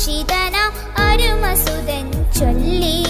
ഭൂഷിതന അരുമസുതൻ ചൊല്ലി.